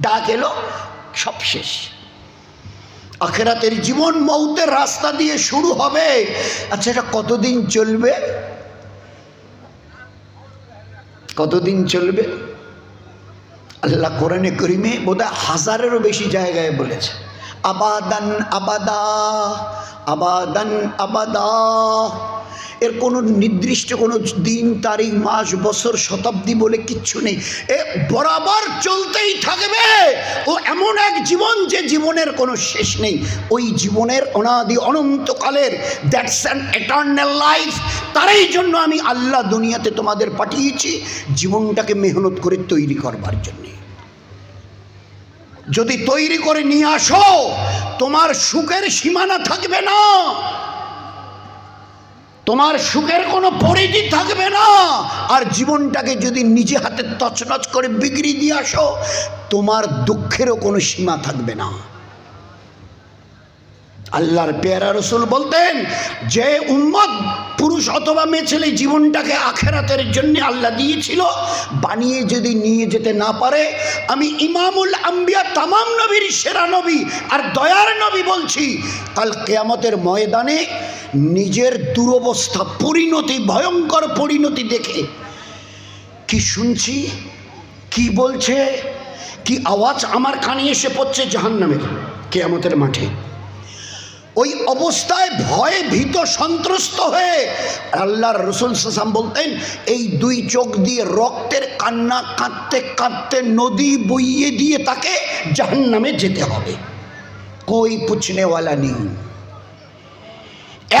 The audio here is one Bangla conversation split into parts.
ডাক এলো, সব শেষ। আখেরাতের জীবন মৌতের রাস্তা দিয়ে শুরু হবে। আচ্ছা এটা কতদিন চলবে? কতদিন চলবে? আল্লাহ কোরআনে করিমে বোধহয় হাজারেরও বেশি জায়গায় বলেছে, আবাদান আবাদা আবাদান আবাদা। এর কোনো নির্দিষ্ট কোনো দিন, তারিখ, মাস, বছর, শতাব্দী বলে কিচ্ছু নেই। এ বরাবর চলতেই থাকবে। ও এমন এক জীবন যে জীবনের কোনো শেষ নেই। ওই জীবনের অনাদি অনন্তকালের দ্যাটস অ্যান এটার্নাল লাইফ তারই জন্য আমি আল্লাহ দুনিয়াতে তোমাদের পাঠিয়েছি জীবনটাকে মেহনত করে তৈরি করবার জন্যে। যদি তৈরি করে নিয়ে আসো, তোমার সুখের সীমানা থাকবে না। তোমার সুখের কোনো পরিধি থাকবে না। আর জীবনটাকে যদি নিজে হাতে তছনছ করে বিক্রি দিয়ে আসো, তোমার দুঃখেরও কোনো সীমা থাকবে না। আল্লাহর পেয়ারা রসুল বলতেন, যে উম্মত, পুরুষ অথবা মেয়ে ছেলে জীবনটাকে আখেরাতের জন্য আল্লাহ দিয়েছিল, বানিয়ে যদি নিয়ে যেতে না পারে, আমি ইমামুল আম্বিয়া, তামাম নবীর সেরা নবী আর দয়ার নবী বলছি, কাল কেয়ামতের ময়দানে নিজের দুরবস্থা, পরিণতি, ভয়ঙ্কর পরিণতি দেখে কি শুনছি, কি বলছে, কি আওয়াজ আমার কানে এসে পড়ছে জাহান্নামের, কেয়ামতের মাঠে? ওই অবস্থায় ভয়ে ভীত সন্ত্রস্ত হয়ে আল্লাহর রসুল সাসাম বলতেন, এই দুই চোখ দিয়ে রক্তের কান্না কাঁদতে কাঁদতে নদী বইয়ে দিয়ে তাকে জাহান্নামে যেতে হবে। কই পুছনেওয়ালা নেই।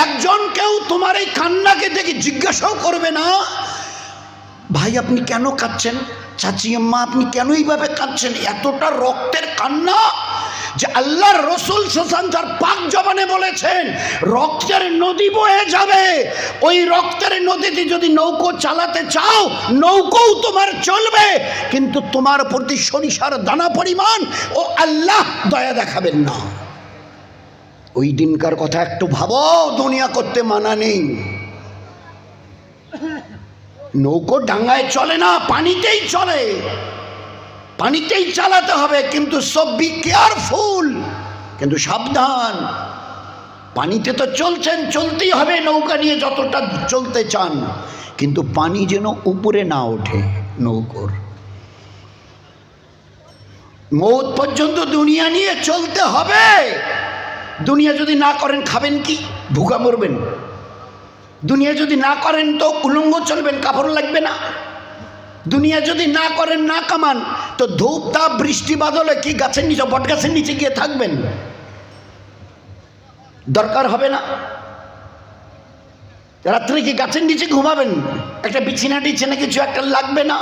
একজন কেউ তোমার এই কান্নাকে দেখে জিজ্ঞাসাও করবে না, ভাই, আপনি কেন কাঁদছেন? চাচি, আম্মা, আপনি কেন এইভাবে কাঁদছেন? এতটা রক্তের কান্না যে আল্লাহর রসুল সোসান পাক জবানে বলেছেন, রক্তের নদী বয়ে যাবে। ওই রক্তের নদীতে যদি নৌকো চালাতে চাও, নৌকোও তোমার চলবে। কিন্তু তোমার প্রতি সরিষার দানা পরিমাণ ও আল্লাহ দয়া দেখাবেন না। ওই দিনকার কথা একটু ভাবো, দুনিয়া করতে মানা নেই। নৌকো ডাঙ্গায় চলে না, পানিতেই চলে। পানিতেই চালাতে হবে, কিন্তু সব বি কেয়ারফুল কিন্তু সাবধান। পানিতে তো চলছেন, চলতেই হবে নৌকা নিয়ে যতটা চলতে চান, কিন্তু পানি যেন উপরে না ওঠে নৌকোর। মৌত পর্যন্ত দুনিয়া নিয়ে চলতে হবে। দুনিয়া যদি না করেন, খাবেন কি? ভুকা মরবেন। দুনিয়া যদি না করেন তো উলঙ্গ চলবেন, কাপড় লাগবে না। দুনিয়া যদি না করেন, না কামান, তো ধূপ, তাপ, বৃষ্টি বাদলে কি গাছের নিচে, বট গাছের নিচে গিয়ে থাকবেন? দরকার হবে না। রাত্রে কি গাছের নিচে ঘুমাবেন? একটা বিছিনা টিছিনা কিছু একটা লাগবে না?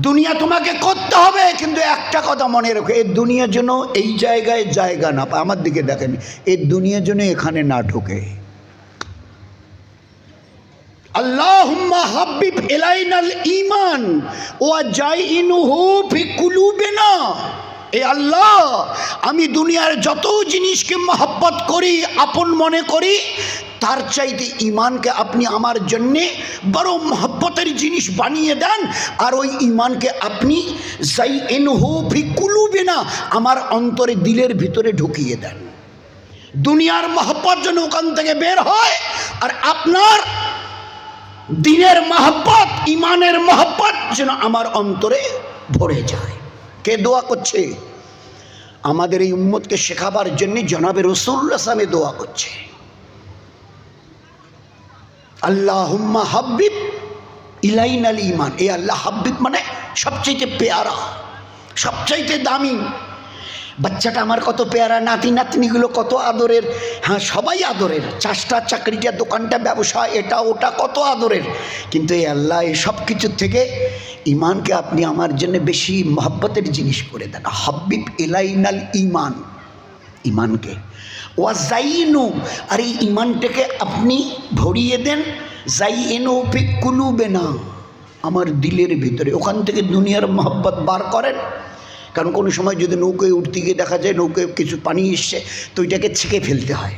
দুনিয়া তোমাকে করতে হবে, কিন্তু একটা কথা মনে রেখো এর দুনিয়ার জন্য এই জায়গায় জায়গা না আমার দিকে দেখেন এর দুনিয়ার জন্য এখানে না ঢোকে। আল্লাহুম্মা হাবিব এলাইনাল ঈমান ওয়া জাইনুহু ফি কুলুবিনা এ আল্লাহ, আমি দুনিয়ার যত জিনিসকে মহব্বত করি, আপন মনে করি, তার চাইতে ইমানকে আপনি আমার জন্যে বড় মহব্বতের জিনিস বানিয়ে দেন, আর ওই ইমানকে আপনি যাই এনহু ফি কুলুবিনা আমার অন্তরে দিলের ভিতরে ঢুকিয়ে দেন। দুনিয়ার মহব্বত যেন ওখান থেকে বের হয়, আর আপনার দিনের মহব্বত ইমানের মহব্বত যেন আমার অন্তরে ভরে যায়। কে দোয়া করছে? আমাদের এই উম্মতকে শেখাবার জন্য জনাবে রসুল্লাহ সামে দোয়া করছে। আল্লাহ হাব্বিব ইলাইন আল ইমান এ আল্লাহ হাব্বিব মানে সবচাইতে পেয়ারা, সবচাইতে দামি। বাচ্চাটা আমার কত পেয়ারা, নাতি নাতনিগুলো কত আদরের হ্যাঁ সবাই আদরের। চাষটা, চাকরিটা, দোকানটা, ব্যবসা, এটা, ওটা কত আদরের। কিন্তু এই আল্লাহ এই সব কিছুর থেকে ইমানকে আপনি আমার জন্য বেশি মহব্বতের জিনিস করে দেন। হাব্বিব এলাইনাল ইমান ইমানকে ওয়া জাইনু আর এই ইমানটাকে আপনি ভরিয়ে দেন। জাই এনো ফি কুলুবে না আমার দিলের ভিতরে। ওখান থেকে দুনিয়ার মহব্বত বার করেন। কারণ কোনো সময় যদি নৌকোয় উঠতে গিয়ে দেখা যায় নৌকোয় কিছু পানি এসছে, তো ওইটাকে ছেঁকে ফেলতে হয়।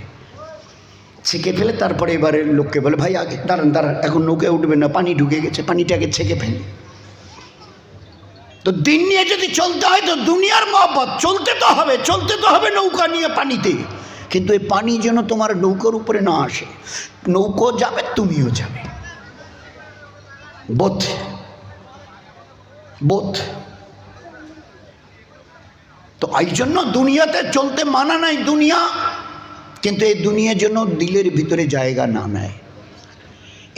ছেঁকে ফেলে তারপরে এবারে লোককে বলে, ভাই, আগে দাঁড়ান দাঁড়ান, এখন নৌকায় উঠবে না, পানি ঢুকে গেছে, পানিটাকে ছেঁকে ফেলি। তো দিন নিয়ে যদি চলতে হয়, তো দুনিয়ার মহব্বত, চলতে তো হবে, চলতে তো হবে নৌকা নিয়ে পানিতে। কিন্তু এই পানি যেন তোমার নৌকার উপরে না আসে, নৌকো যাবে, তুমিও যাবে। বোধ বোধ। তো এই জন্য দুনিয়াতে চলতে মানা নাই দুনিয়া, কিন্তু এই দুনিয়ার জন্য দিলের ভিতরে জায়গা না নেয়।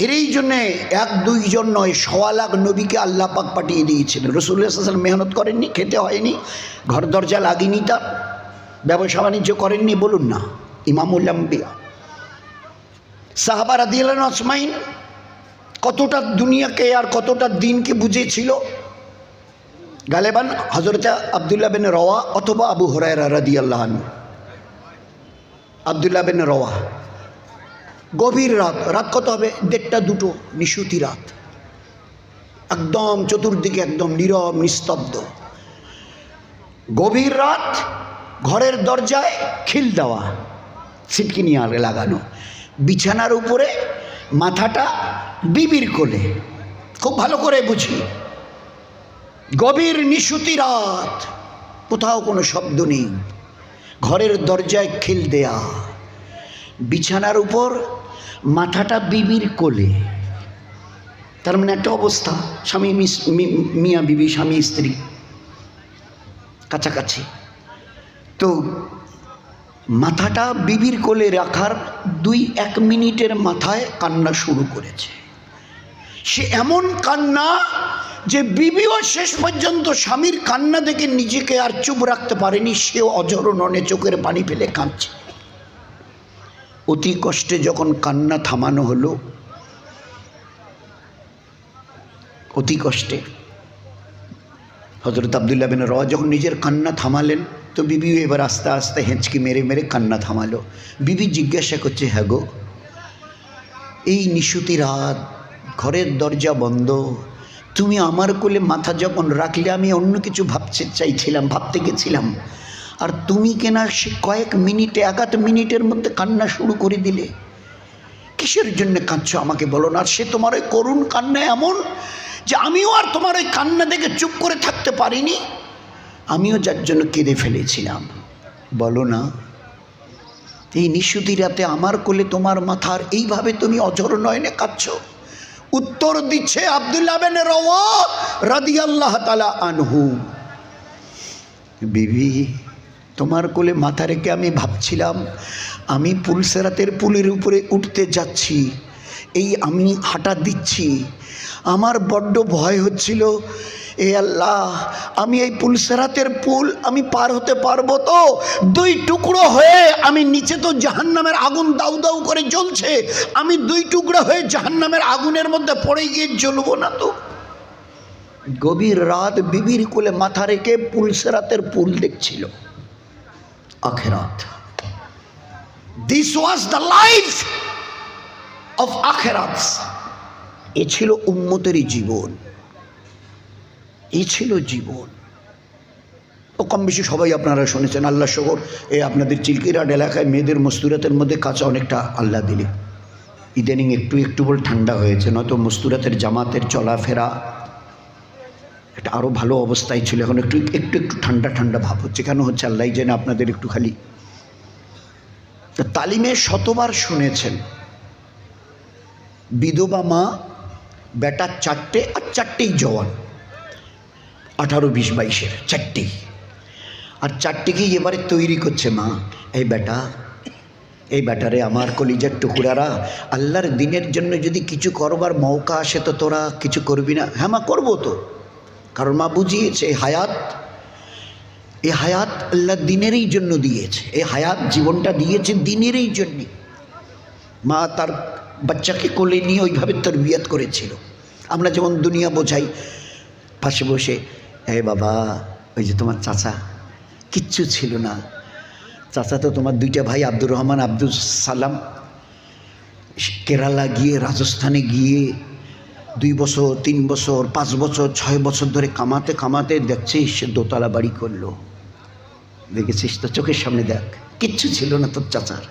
এরই জন্যে এক দুইজন নয় সওয়া লাখ নবীকে আল্লাহ পাক পাঠিয়ে দিয়েছিলেন। রসুল্লাহ মেহনত করেননি, খেতে হয়নি, ঘর দরজা লাগেনি তার, ব্যবসা বাণিজ্য করেননি, বলুন না, ইমামুল আম্বিয়া। সাহাবা রাদিয়াল আসমাইন কতটা দুনিয়াকে আর কতটা দিনকে বুঝেছিল গালেবান হজরত আবদুল্লাহ বিন রওয়া অথবা আবু হরায়রা রাদি আল্লাহন আবদুল্লাহ বিন রওয়া। গভীর রাত রাত কত হবে? দেড়টা, দুটো, নিশুতি রাত। একদম চতুর্দিকে একদম নীরব, নিস্তব্ধ। গভীর রাত, ঘরের দরজায় খিল দেওয়া সিটকিনি আগে লাগানো। বিছানার উপরে মাথাটা বিবির কোলে। খুব ভালো করে বুঝি। গভীর নিশুতি রাত। কোথাও কোনো শব্দ নেই। ঘরের দরজায় খিল দেয়া। বিছানার উপর মাথাটা বিবির কোলে। তার মানে একটা অবস্থা। স্বামী মিয়া বিবি, স্বামী, স্ত্রী। কাছাকাছি। তো মাথাটা বিবির কোলে রাখার দুই এক মিনিটের মাথায় কান্না শুরু করেছে। সে এমন কান্না যে বিবিও শেষ পর্যন্ত স্বামীর কান্না দেখে নিজেকে আর চুপ রাখতে পারেনি, সেও অজর ননে চোখের পানি ফেলে কাঁদছে। অতি কষ্টে যখন কান্না থামানো হলো, অতি কষ্টে হজরত আবদুল্লাহ বিন রওয়া যখন নিজের কান্না থামালেন, তো বিবিও এবার আস্তে আস্তে হেঁচকি মেরে মেরে কান্না থামালো। বিবি জিজ্ঞাসা করছে হ্যাঁ গো, এই নিশুতি রাত ঘরের দরজা বন্ধ। তুমি আমার কোলে মাথা যখন রাখলে, আমি অন্য কিছু ভাবতে চাইছিলাম, ভাবতে গেছিলাম। আর তুমি কেনা সে কয়েক মিনিটে এক আধ মিনিটের মধ্যে কান্না শুরু করে দিলে। কিসের জন্য কাঁদছো আমাকে বলো না? আর সে তোমার ওই করুণ কান্না এমন যে আমিও আর তোমার ওই কান্না দেখে চুপ করে থাকতে পারিনি। আমিও যার জন্য কেঁদে ফেলেছিলাম। বলো না, এই নিশুতি রাতে আমার কোলে তোমার মাথার, এইভাবে তুমি অজর নয়নে কাঁদছ? উত্তর দিচ্ছে আবদুল্লাহ রওয়া আনহু। বিবি, তোমার কোলে মাথা রেখে আমি ভাবছিলাম, আমি পুলসেরাতের পুলের উপরে উঠতে যাচ্ছি, এই আমি হাঁটা দিচ্ছি। আমার বড্ড ভয় হচ্ছিল এ আল্লাহ, আমি এই পুলসেরাতের পুল আমি পার হতে পারব তো? দুই টুকরো হয়ে আমি নিচে তো জাহান্নামের আগুন দাউ দাউ করে জ্বলছে। আমি দুই টুকরো হয়ে জাহান্নামের আগুনের মধ্যে পড়ে গিয়ে জ্বলবো না তো? গভীর রাত বিবির কোলে মাথা রেখে পুলসেরাতের পুল দেখছিল। আখেরাত। This was the life of আখেরাত। এ ছিল উম্মতেরই জীবন। এই ছিল জীবন। ও কম বেশি সবাই আপনারা শুনেছেন, আল্লাহ শহর এই আপনাদের চিলকিরাট এলাকায় মেয়েদের মস্তুরাতের মধ্যে কাঁচা অনেকটা আল্লাহ দিলে। ইদানিং একটু একটু বল ঠান্ডা হয়েছে, নয়তো মস্তুরাতের জামাতের চলাফেরা একটা আরও ভালো অবস্থায় ছিল, এখন একটু একটু একটু ঠান্ডা ঠান্ডা ভাব হচ্ছে। কেন হচ্ছে আল্লাহ জেনে আপনাদের একটু খালি। তালিমে শতবার শুনেছেন, বিধবা মা, বেটা চারটে আর চারটেই জওয়ান। আঠারো, বিশ বাইশের চারটি। আর চারটেকেই এবারে তৈরি করছে মা? এই বেটা, এই ব্যাটারে আমার কলিজার টুকুরারা, আল্লাহর দিনের জন্য যদি কিছু করবার মৌকা আসে তো তোরা কিছু করবি না? হ্যাঁ মা, করব তো। কারণ মা বুঝিয়েছে, এই হায়াত এই হায়াত আল্লাহ দিনেরই জন্য দিয়েছে। এই হায়াত জীবনটা দিয়েছে দিনেরই জন্যে। মা তার বাচ্চাকে কোলে নিয়ে ওইভাবে তরবিয়াত করেছিল। আমরা যেমন দুনিয়া বোঝাই, পাশে বসে এ বাবা, ওই যে তোমার চাচা। কিচ্ছু ছিল না। চাচা তো তোমার দুইটা ভাই, আব্দুর রহমান, আব্দুল সালাম। কেরালা গিয়ে, রাজস্থানে গিয়ে দুই বছর, তিন বছর, পাঁচ বছর, ছয় বছর ধরে কামাতে কামাতে দেখছিস দোতলা বাড়ি করল। দেখেছিস তো, চোখের সামনে দেখ। কিচ্ছু ছিল না তোর চাচার।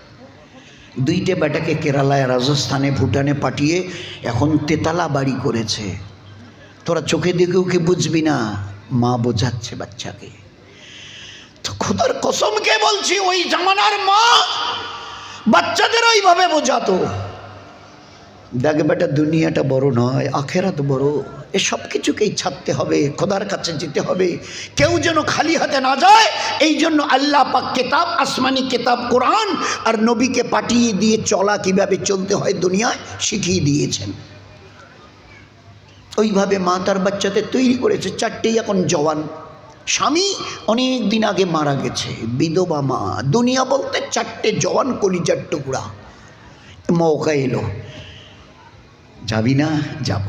দুইটে বেটাকে কেরালায়, রাজস্থানে, ভুটানে পাঠিয়ে এখন তেতালা বাড়ি করেছে। তোরা চোখে দেখেও কি বুঝবি না। মা বোঝাচ্ছে বাচ্চাকে। তো খোদার কসমকে বলছি, ওই জামানার মা বাচ্চাদের ওইভাবে বোঝাতো। দেখ বেটা, দুনিয়াটা বড় নয়, আখেরাত বড়। এ সব কিছুকেই ছাড়তে হবে, খোদার কাছে যেতে হবে। কেউ যেন খালি হাতে না যায়, এই জন্য আল্লাহ পাক কেতাব, আসমানি কেতাব, কোরআন আর নবীকে পাঠিয়ে দিয়ে চলা কীভাবে চলতে হয় দুনিয়ায়, শিখিয়ে দিয়েছেন। ওইভাবে মা তার বাচ্চাদের তৈরি করেছে চারটেই এখন জওয়ান। স্বামী অনেক দিন আগে মারা গেছে, বিধবা মা। দুনিয়া বলতে চারটে জওয়ান কলিজার টুকরা। মৌকা এলো। যাবি না? যাব।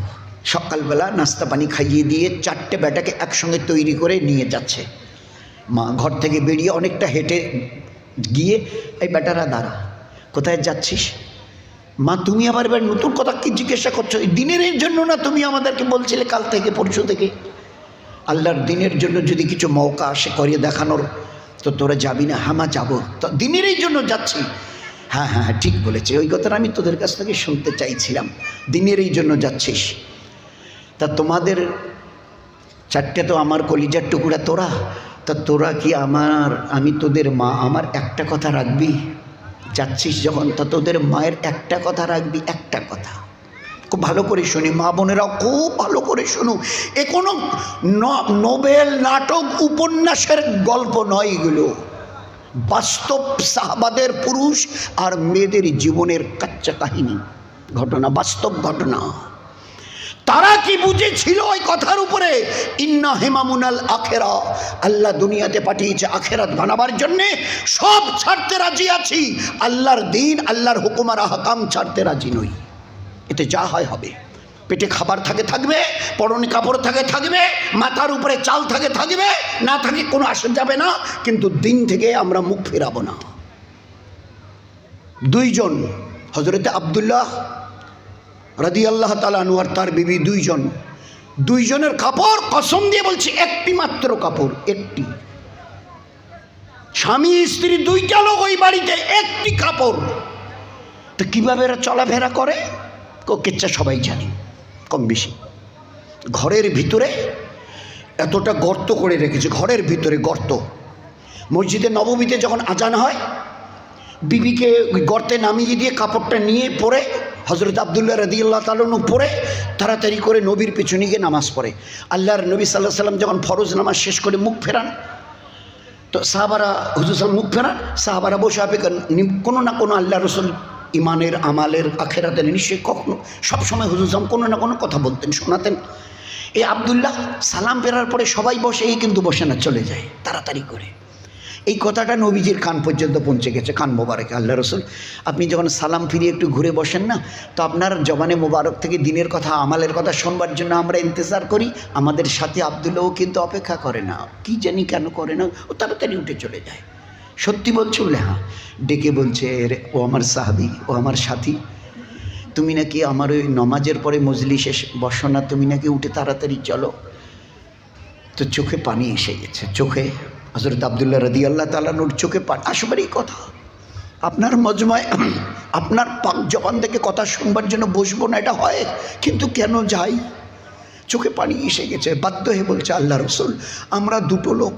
সকালবেলা নাস্তা পানি খাইয়ে দিয়ে চারটে বেটাকে একসঙ্গে তৈরি করে নিয়ে যাচ্ছে। মা ঘর থেকে বেরিয়ে অনেকটা হেঁটে গিয়ে, এই বেটারা, দাঁড়া। কোথায় যাচ্ছিস? মা, তুমি আবার এবার নতুন কথা কি জিজ্ঞাসা করছ? দিনের জন্য না তুমি আমাদেরকে বলছিলে কাল থেকে, পরশু থেকে? আল্লাহর দিনের জন্য যদি কিছু মৌকা আসে করিয়ে দেখানোর, তো তোরা যাবি না? হামা যাব। তো দিনের এই জন্য যাচ্ছি। হ্যাঁ হ্যাঁ হ্যাঁ ঠিক বলেছে। ওই কথাটা আমি তোদের কাছ থেকে শুনতে চাইছিলাম। দিনের এই জন্য যাচ্ছিস। তা তোমাদের চারটে তো আমার কলিজার টুকুরা, তোরা? তা তোরা কি আমার, আমি তোদের মা, আমার একটা কথা রাখবি? যাচ্ছিস যখন, তা তোদের মায়ের একটা কথা রাখবি, একটা কথা। খুব ভালো করে শুনি, মা বোনেরাও খুব ভালো করে শুনুক। এ কোনো নোবেল, নাটক, উপন্যাসের গল্প নয় এগুলো। বাস্তব সাহাবাদের পুরুষ আর মেয়েদের জীবনের কাচ্চা কাহিনী। ঘটনা, বাস্তব ঘটনা। তারা কি বুঝেছিল ওই কথার উপরে? ইন্না হেমামুনাল আখেরা। আল্লাহ দুনিয়াতে পাঠিয়েছে আখেরাত বানাবার জন্যে। সব ছাড়তে রাজি আছি। আল্লাহর দিন, আল্লাহর হুকুমার হাকাম ছাড়তে রাজি নই। এতে যা হয় হবে। পেটে খাবার থাকে থাকবে, পরনে কাপড় থাকে থাকবে, মাথার উপরে চাল থাকে থাকবে, না থাকে কোনো আসা যাবে না, কিন্তু দিন থেকে আমরা মুখ ফেরাবো না। দুইজন হজরতে আবদুল্লাহ রাদি আল্লাহ তালানু আর তার বিবি দুইজন। দুইজনের কাপড় কসম দিয়ে বলছি, একটি মাত্র কাপড়, একটি। স্বামী, স্ত্রী, দুইটা লোক ওই বাড়িতে, একটি কাপড়। তো কীভাবে এরা চলাফেরা করে? কেচ্ছা সবাই জানি, কম বেশি। ঘরের ভিতরে এতটা গর্ত করে রেখেছে, ঘরের ভিতরে গর্ত। মসজিদে নবমীতে যখন আজান হয়, বিবিকে গর্তে নামিয়ে দিয়ে কাপড়টা নিয়ে পরে হজরত আবদুল্লাহ রদিয়াল্লাহ তালনু পরে তাড়াতাড়ি করে নবীর পেছনে গিয়ে নামাজ পড়ে। আল্লাহর নবী সাল্লাহ সাল্লাম যখন ফরজ নামাজ শেষ করে মুখ ফেরান, তো সাহাবারা, হুজুর সাহেব মুখ ফেরান, সাহাবারা বসে আপে কোনো না কোনো আল্লাহ রসুল ইমানের আমালের, আখেরাতের নিশ্চয়ই কখনো, সবসময় হুজুর সাহেব কোনো না কোনো কথা বলতেন, শোনাতেন। এই আবদুল্লাহ সালাম ফেরার পরে সবাই বসে, এই কিন্তু বসে না, চলে যায়, তাড়াতাড়ি করে। এই কথাটা নবীজির কান পর্যন্ত পৌঁছে গেছে কান মোবারকে আল্লাহ রসুল। আপনি যখন সালাম ফিরিয়ে একটু ঘুরে বসেন না তো আপনার জবানে মোবারক থেকে দিনের কথা আমালের কথা শোনবার জন্য আমরা ইন্তজার করি। আমাদের সাথে আবদুল্লাহও কিন্তু অপেক্ষা করে না। কি জানি কেন করে না ও তাড়াতাড়ি উঠে চলে যায়। সত্যি বলছো বলে হ্যাঁ। ডেকে বলছে "রে, ও আমার সাহাবি ও আমার সাথী। তুমি নাকি আমার ওই নমাজের পরে মজলিসে বসো না তুমি নাকি উঠে তাড়াতাড়ি চলো। তো চোখে পানি এসে গেছে চোখে হজরত আবদুল্লাহ রদি আল্লাহ তালানুর চোখে পান আসবারই কথা। আপনার মজমায়, আপনার পাক জবান থেকে কথা শুনবার জন্য বসবো না, এটা হয়। কিন্তু কেন যাই? চোখে পানি এসে গেছে, বাধ্য হয়ে বলছে আল্লাহ রসুল, আমরা দুটো লোক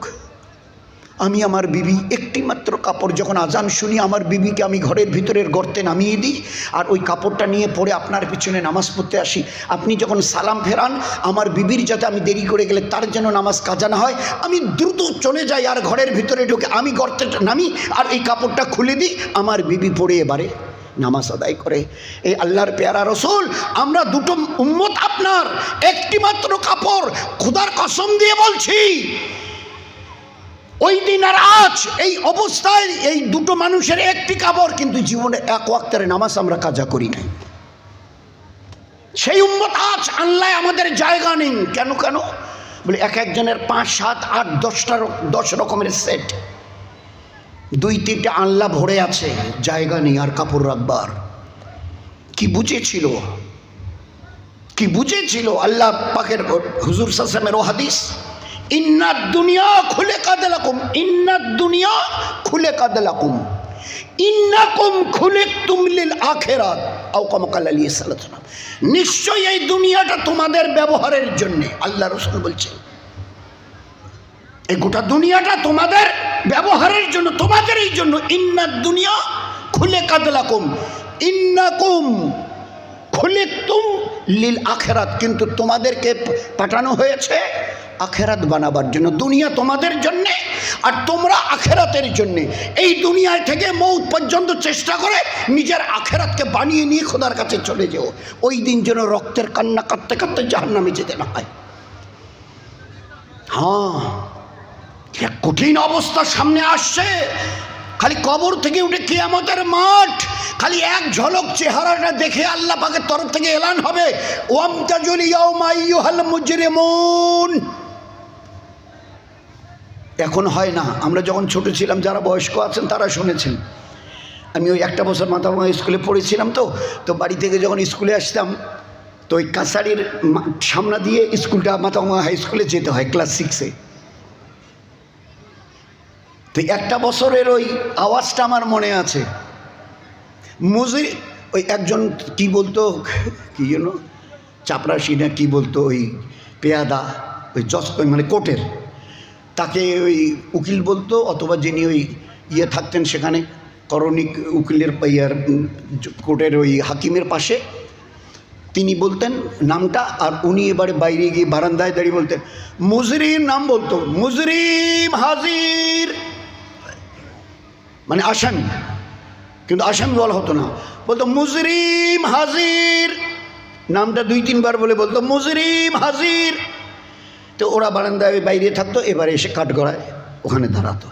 আমি আমার বিবি একটি মাত্র কাপড় যখন আজান শুনি, আমার বিবিকে আমি ঘরের ভিতরের গর্তে নামিয়ে দিই আর ওই কাপড়টা নিয়ে পরে আপনার পিছনে নামাজ পড়তে আসি। আপনি যখন সালাম ফেরান, আমার বিবির যাতে আমি দেরি করে গেলে তার যেন নামাজ কাজা না হয়, আমি দ্রুত চলে যাই আর ঘরের ভিতরে ঢুকে আমি গর্তে নামি আর এই কাপড়টা খুলে দিই, আমার বিবি পড়ে এবারে নামাজ আদায় করে। এই আল্লাহর পেয়ারা রসুল, আমরা দুটো উম্মত আপনার একটি মাত্র কাপড়, খুদার কসম দিয়ে বলছি। ওই দিন আর আজ এই অবস্থায় এই দুটো মানুষের একটি কাপড় কিন্তু জীবনে এক ওয়াক্তের নামাজ আমরা কাজা করি নাই। সেই উম্মত আজ আল্লাহ আমাদের জায়গা নেই। কেন কেন? বলে এক একজনের পাঁচ, সাত, আট, দশটা দশ রকমের সেট। দুই, তিনটে আল্লাহ ভরে আছে, জায়গা নেই আর কাপড় রাখবার। কি বুঝেছিল? কি বুঝেছিল? আল্লাহ পাখের হুজুর সাসমের ও হাদিস। ইন্নাদ দুনিয়া খুলে কাদলাকুম ইন্নাদ দুনিয়া খুলে কাদলাকুম ইন্নাকুম খুলে তুমলিল আখেরাত। আও কমকাল আলী সাল্লাম নিশ্চয়ই এই দুনিয়াটা তোমাদের ব্যবহারের জন্যে, আল্লাহ রসুল বলছেন। এই গোটা দুনিয়াটা তোমাদের ব্যবহারের জন্য, তোমাদের এই জন্য ইন্নার দুনিয়া খুলে কাদলাকুম ইন্নাকুম খুলে তুম লীল আখেরাত। কিন্তু তোমাদেরকে পাঠানো হয়েছে আখেরাত বানাবার জন্য, দুনিয়া তোমাদের জন্যে আর তোমরা আখেরাতের জন্যে। এই দুনিয়ায় থেকে মৌত পর্যন্ত চেষ্টা করে নিজের আখেরাতকে বানিয়ে নিয়ে খোদার কাছে চলে যেও। ওই দিন যেন রক্তের কান্না কাঁদতে কাঁদতে জাহান্নামে যেতে না হয়। হ্যাঁ এক কঠিন অবস্থা সামনে আসছে। খালি কবর থেকে উঠে কেয়ামতের মাঠ, খালি এক ঝলক চেহারাটা দেখে আল্লাহ পাকের তরফ থেকে এলান হবে। ওয়ামতাজুল ইয়াউমা আইয়ুহাল মুজরিমুন। এখন হয় না। আমরা যখন ছোট ছিলাম, যারা বয়স্ক আছেন, তারা শুনেছেন। আমি ওই একটা বছর মাথাভাঙা স্কুলে পড়েছিলাম তো তো বাড়ি থেকে যখন স্কুলে আসতাম, তো ওই কাছারির মা- সামনা দিয়ে স্কুলটা মাথাভাঙা হাই স্কুলে যেতে হয়, ক্লাস সিক্সে তো একটা বছরের ওই আওয়াজটা আমার মনে আছে। মুজির, ওই একজন কি বলতো, কি যেন চাপরাশি না কি বলতো, ওই পেয়াদা, ওই ওই মানে কোর্টের তাকে ওই উকিল বলতো, অথবা যিনি ওই ইয়ে থাকতেন সেখানে, করণিক উকিলের ইয়ার, কোর্টের ওই হাকিমের পাশে, তিনি বলতেন নামটা, আর উনি এবারে বাইরে গিয়ে বারান্দায় দাঁড়িয়ে বলতেন, মুজরিম নাম বলতো, মুজরিম হাজির। মানে আসামি। কিন্তু আসামি বলা হতো না। বলতো, মুজরিম হাজির। নামটা দুই তিনবার বলে বলতো, মুজরিম হাজির। তো ওরা বারান্দায় বাইরে থাকতো, এবারে এসে কাঠগড়ায় ওখানে দাঁড়াতো।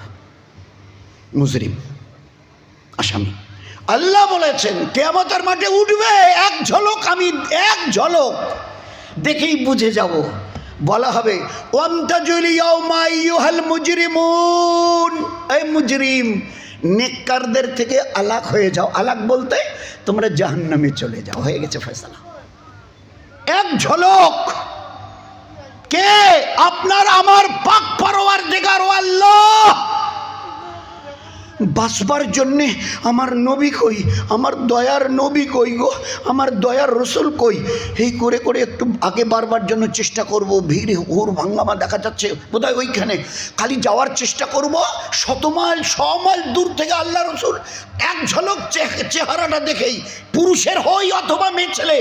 মুজরিম, আসামি। আল্লাহ বলেছেন, কেয়ামতের মাঠে উঠবে এক ঝলক, আমি এক ঝলক। দেখেই বুঝে যাব। বলা হবে মুজরিম, নেককারদের থেকে আলাক হয়ে যাও। আলাক বলতে তোমরা জাহান্নামে চলে যাও। হয়ে গেছে ফয়সালা। এক ঝলক। কে আপনার আমার পাক পারোয়ার দেগার ও আল্লাহ বাঁচবার জন্যে আমার নবী কই, আমার দয়ার নবী কই গো, আমার দয়ার রসুল কই? এই করে করে একটু আগে বারবার জন্য চেষ্টা করব, ভিড়, হুর, ভাঙ্গামা দেখা যাচ্ছে বোধহয় ওইখানে। খালি যাওয়ার চেষ্টা করব শত মাইল ছ মাইল দূর থেকে আল্লাহ রসুল, এক ঝলক চেহারাটা দেখেই, পুরুষের হই অথবা মেয়ে ছেলে,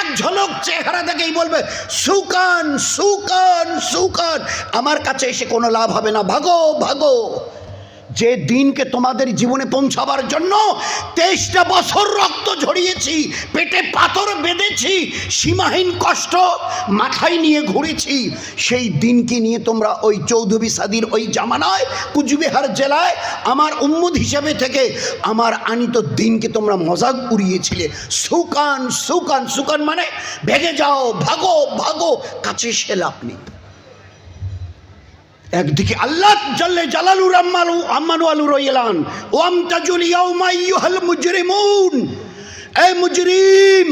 এক ঝলক চেহারা দেখেই বলবে, সুকান সুকান সুকান। আমার কাছে এসে কোনো লাভ হবে না। ভাগো ভাগো। যে দিনকে তোমাদের জীবনে পৌঁছাবার জন্য তেইশটা বছর রক্ত ঝরিয়েছি, পেটে পাথর বেঁধেছি, সীমাহীন কষ্ট মাথায় নিয়ে ঘুরেছি, সেই দিনকে নিয়ে তোমরা ওই চৌধুরী সাদির ওই জামানায়, কুচবিহার জেলায় আমার উম্মুদ হিসেবে থেকে আমার আনিত দিনকে তোমরা মজাক উড়িয়েছিলে। সুকান সুকান সুকান মানে ভেগে যাও, ভাগো ভাগো, কাছে সে লাভ নেই। একদিকে আল্লাহ জাল্লে জালালুর আম্মালু আম্মানু আলু রইলান। ওয়াম তাজুল ইয়াউমা আইয়ুহাল মুজরিমুন। এই মুজরিম,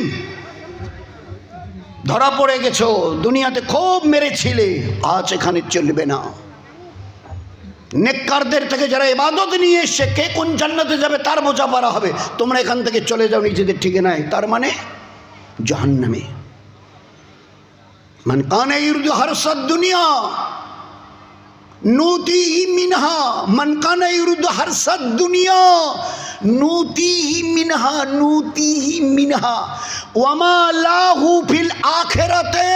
ধরা পড়ে গেছো, দুনিয়াতে খুব মেরেছিলে, আজ এখানে চলবে না। নেককারদের থেকে যারা ইবাদত নিয়ে এসছে, কে কোন জান্নাতে যাবে তার বোঝা পারা হবে। তোমরা এখান থেকে চলে যাও নিজেদের ঠিকানায়। তার মানে জাহান্নামে। মান কানে ইরদু হারসাদ দুনিয়া নূতি হি মিনহা মনকানা ইরুদ হরসদ দুনিয়া নূতি হি মিনহা নূতি হি মিনহা ওয়ামা লাহু ফিল আখেরাতে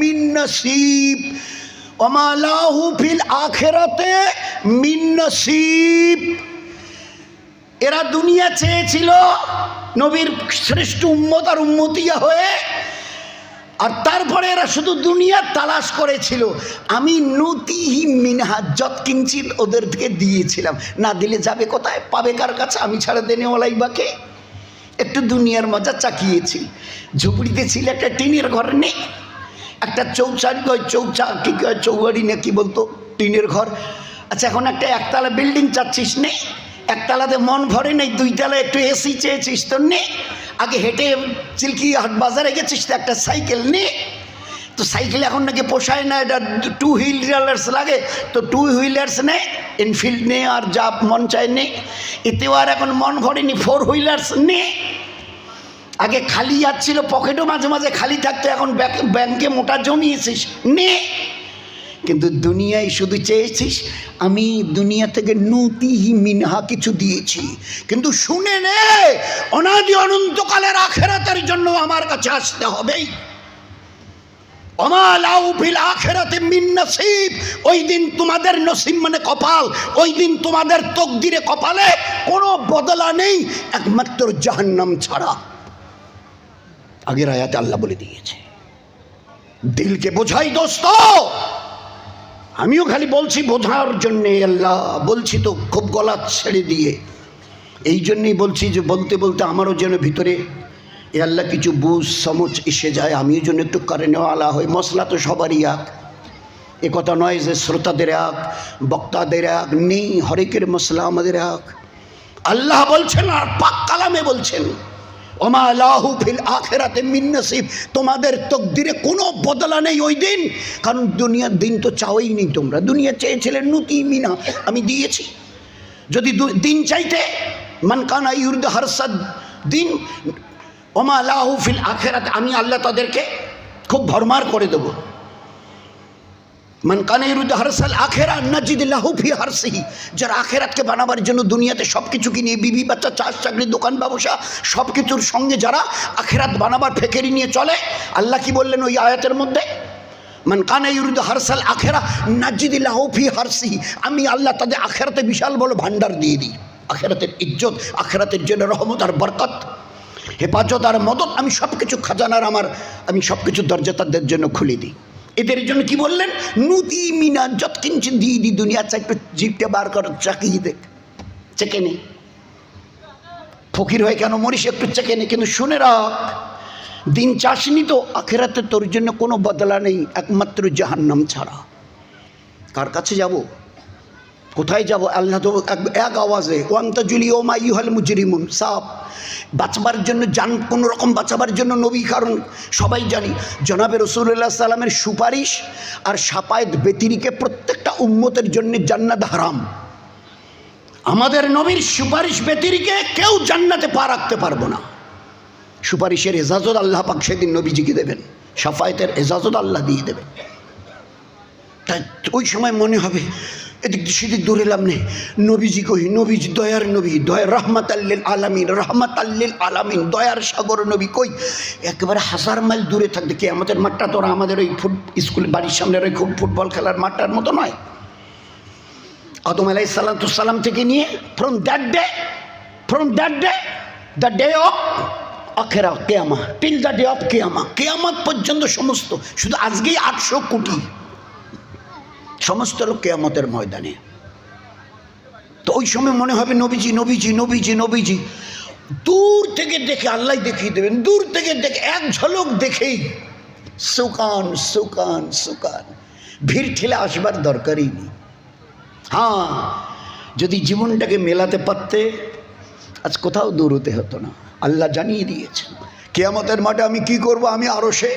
মিন নসিব ওয়ামা লাহু ফিল আখেরাতে মিন নসিব এরা দুনিয়া চেয়েছিল নবীর শ্রেষ্ঠ উম্মত আর উম্মতিয়া হয়ে আর তারপরে এরা শুধু দুনিয়ার তালাশ করেছিল। আমি নতিহি মিনহা যত কিঞ্চিত ওদেরকে দিয়েছিলাম। না দিলে যাবে কোথায়? পাবে কার কাছে? আমি ছাড়া দেনেওয়ালাই বাকে একটু দুনিয়ার মজা চাকিয়েছি। ঝুপড়িতে ছিল একটা টিনের ঘর নেই একটা চৌচারি ওই চৌচা কি কয় চৌবাড়ি না কি বলতো? টিনের ঘর। আচ্ছা এখন একটা একতলা বিল্ডিং চাচ্ছিস নে। একতলাতে মন ভরে নেই দুইতলা একটু এসি চেয়েছিস তো নে। আগে হেঁটে চিল্কি হাট বাজারে গেছিস তো একটা সাইকেল নে। তো সাইকেল এখন নাকি পোষায় না, এটা টু হুইলার্স লাগে, তো টু হুইলার্স নে এনফিল্ড নে আর যা মন চায় নে। এতেও আর এখন মন ভরেনি ফোর হুইলার্স নে। আগে খালি যাচ্ছিল পকেটও মাঝে মাঝে খালি থাকতো, এখন ব্যাক- মোটা জমিয়েছিস, নে। কিন্তু দুনিয়ায় শুধু চেয়েছিস, আমি দুনিয়া থেকে নতিহি মিনহা কিছু দিয়েছি। কিন্তু শুনে নে, অনাদি অনন্তকালের আখেরাতের জন্য আমার কাছে আসতে হবেই। ওই দিন তোমাদের নসিব মানে কপাল, ওই দিন তোমাদের তকদিরে কপালে কোনো বদলা নেই, একমাত্র জাহান্নাম ছাড়া। আগের আয়াতে আল্লাহ বলে দিয়েছে, দিলকে বোঝাই দোস্ত আমিও খালি বলছি বোঝার জন্যে, আল্লাহ, বলছি তো খুব গলা ছেড়ে দিয়ে। এই জন্যেই বলছি যে বলতে বলতে আমারও যেন ভিতরে, এ আল্লাহ কিছু বুঝ সমঝ এসে যায়, আমিও যেন একটু করে নেওয়ালা হই, মশলা তো সবারই এক। এ কথা নয় যে শ্রোতাদের এক, বক্তাদের এক নেই হরেকের মশলা আমাদের এক। আল্লাহ বলছেন আর পাক কালামে বলছেন। ওমা আল্লাহু ফিল আখেরাতে মিন নসিব। তোমাদের তকদিরে কোনো বদলা নেই ওই দিন। কারণ দুনিয়ার দিন তো চাওই নেই তোমরা। দুনিয়া চেয়েছিলে নুতি মিনা, আমি দিয়েছি। যদি দিন চাইতে মানকানা ইউরদ হরসাদ, দিন, ওমা আল্লাহু ফিল আখেরাতে, আমি আল্লাহ তাদেরকে খুব ভরমার করে দেবো। মান কানে ইরুদ হরসাল আখেরা, নাজিদ লাহু ফি হারসিহি। যারা আখেরাতকে বানাবার জন্য দুনিয়াতে সব কিছু কিনে বিবি, বাচ্চা, চাষ, চাকরি, দোকান, ব্যবসা সব কিছুর সঙ্গে যারা আখেরাত বানাবার ফেকেরি নিয়ে চলে, আল্লাহ কি বললেন ওই আয়াতের মধ্যে? মান কানে ইরুদ হরসাল আখেরা, নাজিদ লাহু ফি হারসিহি। আমি আল্লাহ তাদের আখেরাতে বিশাল বড় ভান্ডার দিয়ে দিই। আখেরাতের ইজ্জত, আখেরাতের জন্য রহমত আর বরকত, হেফাজত আর মদত আমি সব কিছু খাজানার আমার, আমি সব কিছু দরজা তাদের জন্য খুলে দিই। এদের জন্য কি বললেন? নুতি মিনা যত কিঞ্চিত দিয়ে দি দুনিয়া চা একটু জিপটা বার কর চাকিয়ে দেখ চেকে নে। ফকির হয়ে কেন মরিস? একটু চেকে নে, কিন্তু শুনে রাখ, দিন চাষনি তো, আখেরাতে তোর জন্য কোনো বদলা নেই, একমাত্র জাহান্নাম ছাড়া। কার কাছে যাব? কোথায় যাব? আল্লাহ তো এক- আওয়াজে, ওয়ান্তা জুলি ওমা ইউহাল মুজরিমুন সাপ বাঁচবার জন্য জান কোনো রকম বাঁচাবার জন্য নবী, কারণ সবাই জানি, জনাবে রসুল্লাহ সাল্লামের সুপারিশ আর সাপায়েত ব্যতিরিকে প্রত্যেকটা উম্মতের জন্য জান্নাত হারাম। আমাদের নবীর সুপারিশ ব্যতিরিকে কেউ জান্নাতে পা রাখতে পারব না। সুপারিশের এজাজত আল্লাহ পাক সেদিন নবীজিকে দেবেন, সাফায়েতের এজাজত আল্লাহ দিয়ে দেবেন। তাই ওই সময় মনে হবে এদিক সেদিক দূরে এলাম নেই। নবীজি কহি নবীজি দয়ার নবী, দয়া রহমত আল্লিল আলামিন রহমত আল্লিল আলামিন, দয়ার সাগর নবী কই? একেবারে হাজার মাইল দূরে থাকবে কি আমাদের মাঠটা তো আর আমাদের ওই ফুট স্কুল বাড়ির সামনের ওই খুব ফুটবল খেলার মাঠটার মতো নয়। আদম আলাই সালাম থেকে নিয়ে from that day from that day the day of আখেরা কেয়ামা টিল দ্য ডে অফ কেয়ামা কেয়ামাত পর্যন্ত সমস্ত, শুধু আজকেই আটশো কোটি। সমস্ত লোক কেয়ামতের ময়দানে। তো ওই সময় মনে হবে, নবীজি নবীজি নবীজি নবীজি। দূর থেকে দেখে আল্লাহ দেখিয়ে দেবেন, দূর থেকে দেখে এক ঝলক দেখেই সুকান সুকান সুকান। ভিড় ঠেলে আসবার দরকারই নেই। হ্যাঁ যদি জীবনটাকে মেলাতে পারতে, আজ কোথাও দূর হতে হতো না। আল্লাহ জানিয়ে দিয়েছেন, কেয়ামতের মাঠে আমি কি করব? আমি আরসে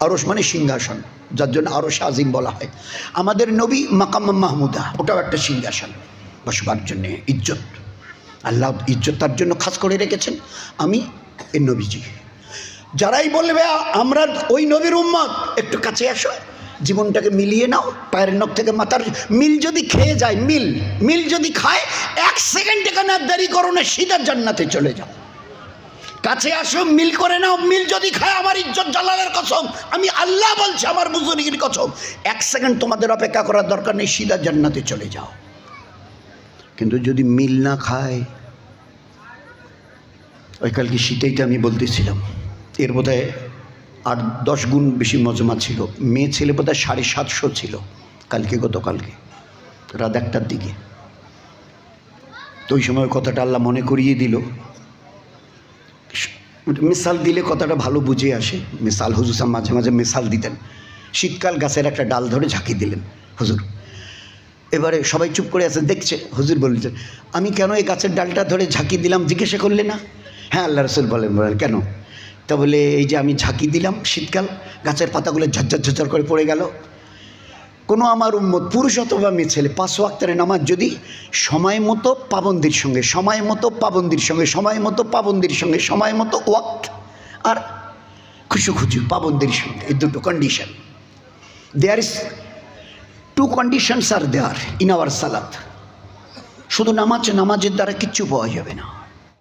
আরস মানে সিংহাসন, যার জন্য আরস আজিম বলা হয়। আমাদের নবী মাকাম মাহমুদা, ওটাও একটা সিংহাসন। বসবার জন্যে ইজ্জত। আল্লাহ ইজ্জত তার জন্য খাস করে রেখেছেন। আমি এই নবীজি। যারাই বলবে, আমরা ওই নবীর উম্মত। একটু কাছে আসো, জীবনটাকে মিলিয়ে নাও, পায়ের নখ থেকে মাথার মিল যদি খেয়ে যায়, মিল মিল যদি খায়, এক সেকেন্ড এখানে দেরি করো না, সিধা জান্নাতে চলে যাও। কাছে আসো মিল করে নাও, মিল যদি খায় আমার ইজ্জত জালালের কসম। আমি আল্লাহ বলছি আমার বুজুর্গির কসম। এক সেকেন্ড তোমাদের অপেক্ষা করার দরকার নেই, সিধা জান্নাতে চলে যাও। কিন্তু যদি মিল না খায়, ওই কালকে শীতেইটা আমি বলতেছিলাম, এর বোধহয় আর দশ গুণ বেশি মজমা ছিল। মেয়ে ছেলে বোধহয় সাড়ে সাতশো ছিল কালকে, গতকালকে, রাত একটার দিকে। তো ওই সময় কথাটা আল্লাহ মনে করিয়ে দিল। মিসাল দিলে কথাটা ভালো বুঝে আসে। মিসাল হুজুর সাহেব মাঝে মাঝে মিসাল দিতেন। শীতকাল গাছের একটা ডাল ধরে ঝাঁকি দিলেন হুজুর। এবারে সবাই চুপ করে আছে, দেখছে, হুজুর বলছেন আমি কেন এই গাছের ডালটা ধরে ঝাঁকি দিলাম, জিজ্ঞাসা করলে না? হ্যাঁ আল্লাহ রসুল বলেন বলেন, কেন? তা বলে, এই যে আমি ঝাঁকি দিলাম শীতকাল, গাছের পাতাগুলো ঝরঝর ঝরঝর করে পড়ে গেল কোনো আমার উম্মত পুরুষ অথবা মেয়ে ছেলে, পাঁচ ওয়াক্তের নামাজ যদি সময় মতো পাবন্দির সঙ্গে, সময় মতো পাবন্দির সঙ্গে, সময় মতো পাবন্দির সঙ্গে, সময় মতো ওয়াক্ত আর খুশু খুশু পাবন্দির সঙ্গে, এই দুটো condition there is two conditions are there in our সালাত শুধু নামাজ, নামাজের দ্বারা কিচ্ছু পাওয়া যাবে না।